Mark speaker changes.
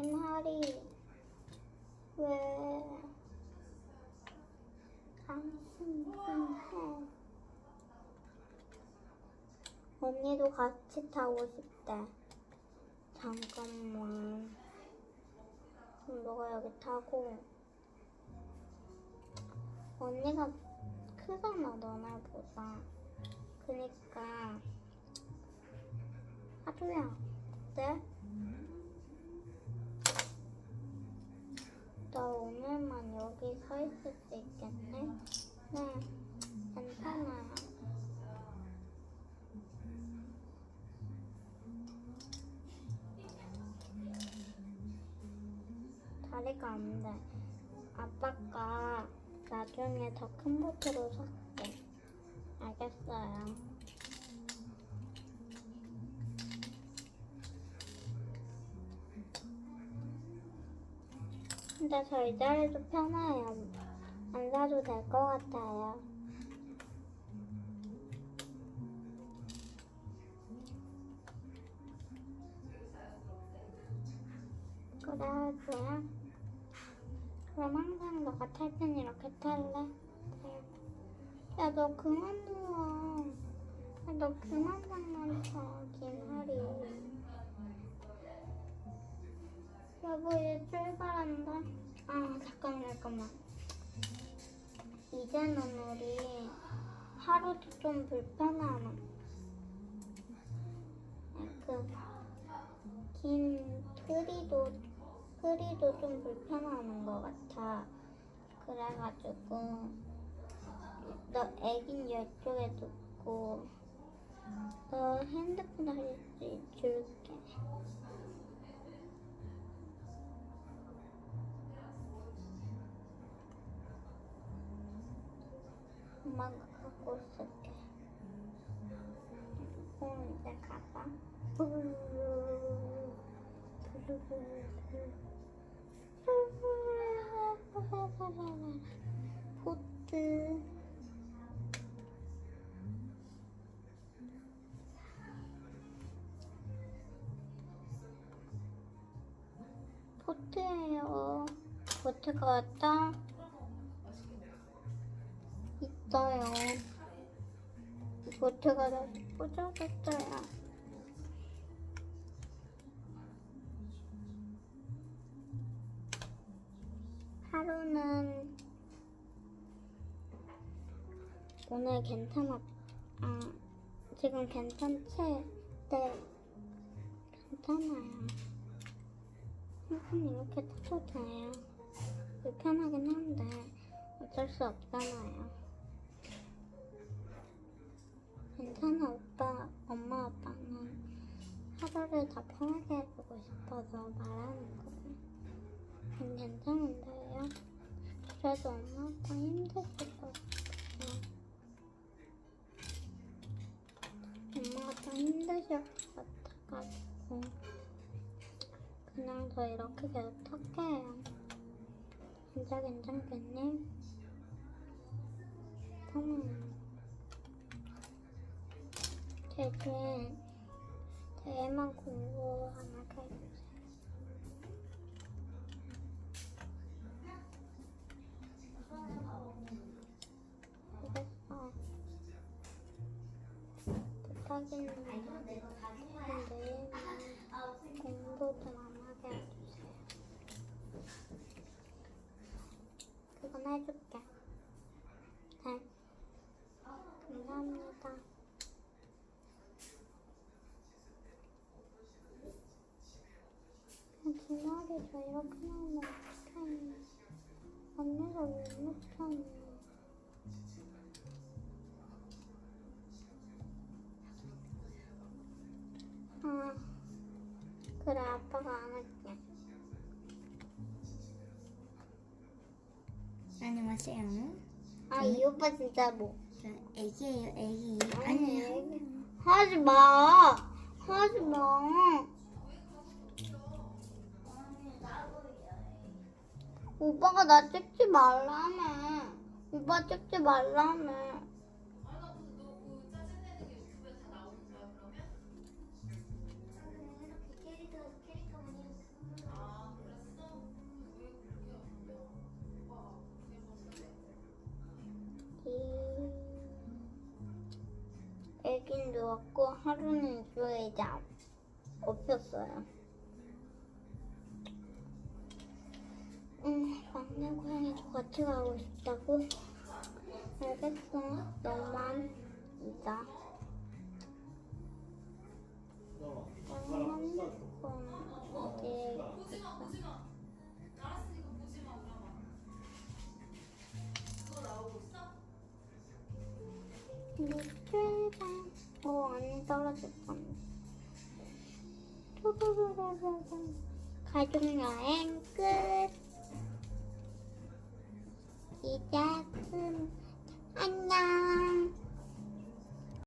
Speaker 1: 김하리. 왜? 안심해. 언니도 같이 타고 싶대. 잠깐만. 너가 여기 타고. 언니가 크잖아 너네보다. 그니까. 하루야 어때? 나 오늘만 여기 서 있을 수 있겠네? 네, 괜찮아요. 다리가 안 돼. 아빠가 나중에 더 큰 보트로 살 근데 저 이 자리도 편해요. 안 사도 될 것 같아요. 그래 할 거야? 그럼 항상 너가 탈땐 이렇게 탈래? 야 너 그만 누워. 야, 너 그만 장난쳐 한다. 아 잠깐만 잠깐만. 이제는 우리 하루도 좀 불편하나. 그긴 트리도 트리도 좀 불편하는 것 같아. 그래가지고 너 애긴 이쪽에 놓고 너 핸드폰 할수 줄게. 엄마가 갖고 있을게. 응, 이제 가봐. 포트. 포트예요. 포트가 왔다. 있어요. 보트가 다 부서졌어요. 하루는 오늘 괜찮아. 아, 지금 괜찮지? 네, 괜찮아요. 항상 이렇게 타도 돼요. 불편하긴 한데 어쩔 수 없잖아요. 괜찮아 오빠 엄마 아빠는 하루를 다 편하게 해주고 싶어서 말하는 거예요. 전 괜찮은데요? 그래도 엄마 아빠 힘드실 것 같아요. 엄마 아빠 힘드실 것 같아가지고 그냥 저 이렇게 계속 탈게요. 진짜 괜찮겠니? 편해 요 대신 대만 공부 안 하게 해주세요. 부탁인데 내일은 공부 좀안 하게 해주세요. 그건 해줄게. 네. 감사합니다. 저 이렇게 나오면 어떡해 언니가 왜 못하니 아 그래 아빠가 안 할게.
Speaker 2: 안녕하세요.
Speaker 1: 아 이 오빠 진짜 뭐.
Speaker 2: 저 애기예요, 애기.
Speaker 1: 아니
Speaker 2: 아니요.
Speaker 1: 하지 마. 하지 마 오빠가 나 찍지 말라며. 오빠 찍지 말라며. 애긴 누웠고 하루는 주에 잠 없었어요. 음, 막내 고양이도 같이 가고 싶다고? 알겠어. 너만 이자. 너만? 밑줄방 어 안에 떨어질 뻔 뚜루루루루루 가족 여행 끝 끝 안녕